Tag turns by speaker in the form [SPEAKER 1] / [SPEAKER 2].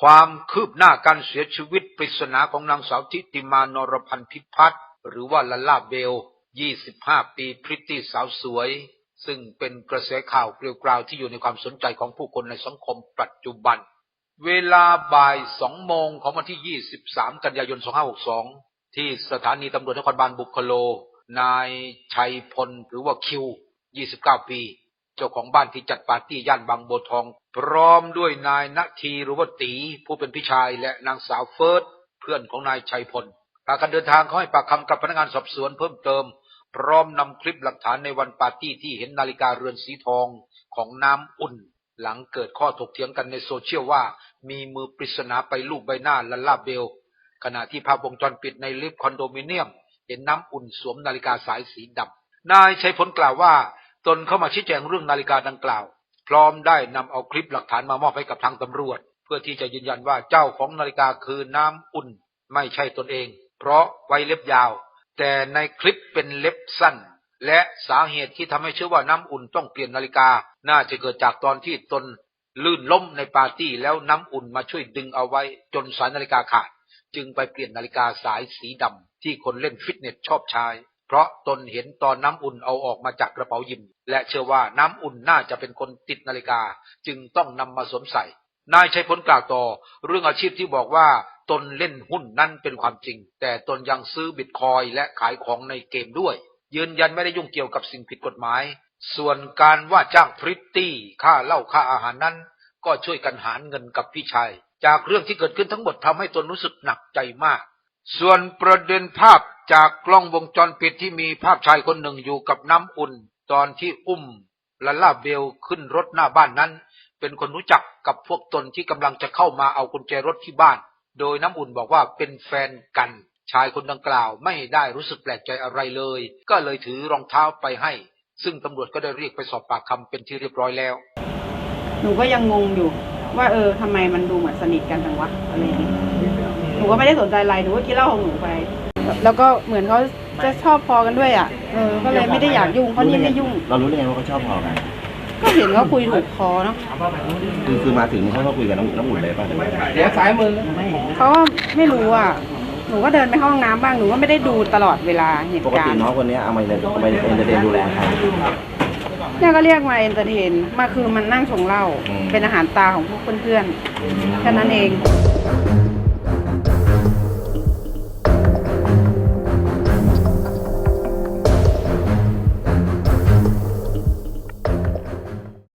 [SPEAKER 1] ความคืบหน้าการเสียชีวิตปริศนาของนางสาวทิติมานรพันธ์พิพัฒน์หรือว่าลาล่าเบล 25 ปีพริตตี้สาวสวย ซึ่งเป็นกระแสข่าวเกลียวกราวที่อยู่ในความสนใจของผู้คนในสังคมปัจจุบัน เวลาบ่ายสองโมงของวันที่ 23 กันยายน 2562 ที่สถานีตำรวจนครบาลบุคโล นายชัยพลหรือว่าคิว 29 ปี เจ้าของบ้านที่จัดปาร์ตี้ย่านบางบัวทอง พร้อมด้วยนายนาทีหรือว่าตี ผู้เป็นพี่ชายและนางสาวเฟิร์สเพื่อนของนายชัยพลพากันเดินทางเขาให้ปากคำกับพนักงานสอบสวนเพิ่มเติม พร้อมนำคลิปหลักฐานในวันปาร์ตี้ที่เห็นนาฬิกาเรือนสีทองของน้ำอุ่น หลังเกิดข้อถกเถียงกันในโซเชียลว่า มีมือปริศนาไปลูบใบหน้าลัลลาเบล ขณะที่ภาพวงจรปิดในลิฟต์คอนโดมิเนียม เห็นน้ำอุ่นสวมนาฬิกาสายสีดำนายชัยพลกล่าวว่า ตนเข้ามาชี้แจงเรื่องนาฬิกาดังกล่าว พร้อมได้นำเอาคลิปหลักฐานมามอบให้กับทางตำรวจ เพื่อที่จะยืนยันว่าเจ้าของนาฬิกาคือน้ำอุ่น ไม่ใช่ตนเอง เพราะไว้เล็บยาว แต่ในคลิปเป็นเล็บสั้น และสาเหตุที่ทำให้เชื่อว่าน้ำอุ่นต้องเปลี่ยนนาฬิกา น่าจะเกิดจากตอนที่ตนลื่นล้มในปาร์ตี้แล้วน้ำอุ่นมาช่วยดึงเอาไว้จนสายนาฬิกาขาด จึงไปเปลี่ยนนาฬิกาสายสีดำที่คนเล่นฟิตเนสชอบใช้ เพราะตนเห็นตอนน้ำอุ่นเอาออกมาจากกระเป๋ายิม และเชื่อว่าน้ำอุ่นน่าจะเป็นคนติดนาฬิกา จึงต้องนำมาสวมใส่ นายชัยพลกล่าวต่อ เรื่องอาชีพที่บอกว่าตนเล่นหุ้นนั้นเป็นความจริง แต่ตนยังซื้อบิตคอยและขายของในเกมด้วย ยืนยันไม่ได้ยุ่งเกี่ยวกับสิ่งผิดกฎหมาย ส่วนการว่าจ้างพริตตี้ค่าเหล้าค่าอาหารนั้น ก็ช่วยกันหารเงินกับพี่ชาย จากเรื่องที่เกิดขึ้นทั้งหมดทำให้ตนรู้สึกหนักใจมาก ส่วนประเด็นภาพจากกล้องวงจรปิดที่มีภาพชายคนหนึ่งอยู่กับน้ำอุ่น ตอนที่อุ้มลาล่าเบลขึ้นรถหน้าบ้านนั้น เป็นคนรู้จักกับพวกตนที่กำลังจะเข้ามาเอากุญแจรถที่บ้าน โดยน้ำอุ่นบอกว่าเป็นแฟนกัน ชายคนดังกล่าวไม่ได้รู้สึกแปลกใจอะไรเลย ก็เลยถือรองเท้าไปให้ ซึ่งตำรวจก็ได้เรียกไปสอบปากคำเป็นที่เรียบร้อยแล้ว
[SPEAKER 2] หนูก็ยังงงอยู่ ว่าเออทำไมมันดูเหมือนสนิทกันจังวะอะไรอย่างเงี้ยหนูก็ไม่ได้สนใจอะไรหนูก็กินเหล้าของหนูไป แล้วก็เหมือนเขาจะชอบพอกันด้วยอะเออก็เลยไม่ได้อยากยุ่งเพราะนี่ไม่ยุ่ง
[SPEAKER 3] เรารู้ได้ไงว่าเขาชอบพอกัน
[SPEAKER 2] ก็เห็นเขาคุยถูกคอเนาะ
[SPEAKER 3] คือคือมาถึงเขาก็คุยกับน้ำน้ำอุ่นเลยป่ะหรือว่า
[SPEAKER 2] เขาก็ไม่รู้อะหนูก็เดินไปเข้าห้องน้ำบ้างหนูก็ไม่ได้ดูตลอดเวลาเห
[SPEAKER 3] ป
[SPEAKER 2] ตุ
[SPEAKER 3] ก
[SPEAKER 2] กา
[SPEAKER 3] ติ
[SPEAKER 2] รณ์
[SPEAKER 3] น้องคนนี้เอามาเอามาเอนเตอร์เทนดูแลใคร
[SPEAKER 2] เนี่ยก็เรียกมาเอนเตอร์เทนมาคือมันนั่งชงเหล้า
[SPEAKER 3] อืม
[SPEAKER 2] เป็นอาหารตาของพวกเพื่อนๆแค่นั้นเอง